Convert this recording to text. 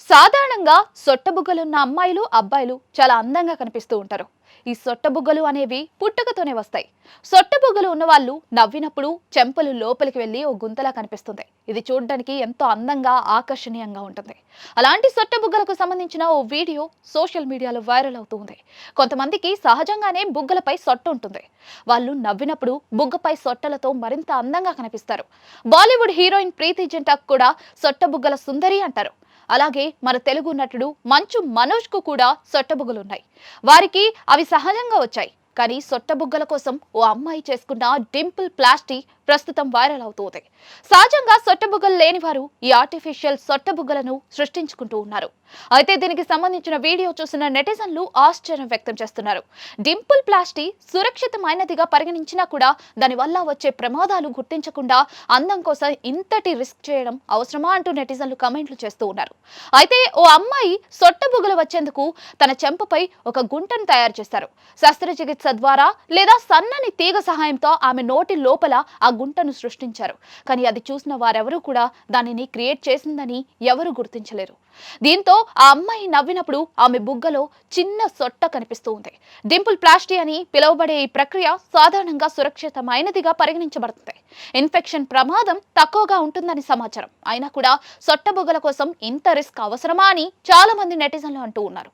సాధారణంగా సొట్టబుగ్గలున్న అమ్మాయిలు అబ్బాయిలు చాలా అందంగా కనిపిస్తూ ఉంటారు. ఈ సొట్టబుగ్గలు అనేవి పుట్టుకతోనే వస్తాయి. సొట్టబుగ్గలు ఉన్నవాళ్ళు నవ్వినప్పుడు చెంపలు లోపలికి వెళ్ళి ఓ గుంతలా కనిపిస్తుంది. ఇది చూడడానికి ఎంతో అందంగా ఆకర్షణీయంగా ఉంటుంది. అలాంటి సొట్టబుగ్గలకు సంబంధించిన ఓ వీడియో సోషల్ మీడియాలో వైరల్ అవుతూ ఉంది. కొంతమందికి సహజంగానే బుగ్గలపై సొట్ట ఉంటుంది. వాళ్ళు నవ్వినప్పుడు బుగ్గపై సొట్టలతో మరింత అందంగా కనిపిస్తారు. బాలీవుడ్ హీరోయిన్ ప్రీతి జింటాక్ కూడా సొట్టబుగ్గల సుందరి అంటారు. అలాగే మన తెలుగు నటుడు మంచు మనోజ్కు కూడా సొట్టబుగ్గలున్నాయి. వారికి అవి సహజంగా వచ్చాయి. కానీ సొట్టబుగ్గల కోసం ఓ అమ్మాయి చేసుకున్న డింపుల్ ప్లాస్టీ ప్రస్తుతం వైరల్ అవుతుంది. సహజంగా సొట్టబుగ్గలు లేని వారు ఈ ఆర్టిఫిషియల్ సొట్టబుగ్గలను సృష్టించుకుంటూ ఉన్నారు. అయితే దీనికి సంబంధించిన వీడియో చూసిన నెటిజన్లు ఆశ్చర్యం వ్యక్తం చేస్తున్నారు. డింపుల్ ప్లాస్టీ సురక్షితమైనదిగా పరిగణించినా కూడా దానివల్ల వచ్చే ప్రమాదాలు గుర్తించకుండా అందం కోసం ఇంతటి రిస్క్ చేయడం అవసరమా అంటూ నెటిజన్లు కమెంట్లు చేస్తూ ఉన్నారు. అయితే ఓ అమ్మాయి సొట్టబుగ్గలు వచ్చేందుకు తన చెంపపై ఒక గుంటను తయారు చేశారు. శస్త్రచికిత్స ద్వారా లేదా సన్నని తీగ సహాయంతో ఆమె నోటి లోపల ఆ గుంటను సృష్టించారు. కానీ అది చూసిన వారెవరూ కూడా దానిని క్రియేట్ చేసిందని ఎవరు గుర్తించలేరు. దీంతో ఆ అమ్మాయి నవ్వినప్పుడు ఆమె బుగ్గలో చిన్న సొట్ట కనిపిస్తూ ఉంది. డింపుల్ ప్లాస్టీ అని పిలువబడే ఈ ప్రక్రియ సాధారణంగా సురక్షితమైనదిగా పరిగణించబడుతుంది. ఇన్ఫెక్షన్ ప్రమాదం తక్కువగా ఉంటుందని సమాచారం. అయినా కూడా సొట్ట బుగ్గల కోసం ఇంత రిస్క్ అవసరమా అని చాలా మంది నెటిజన్లు అంటూ ఉన్నారు.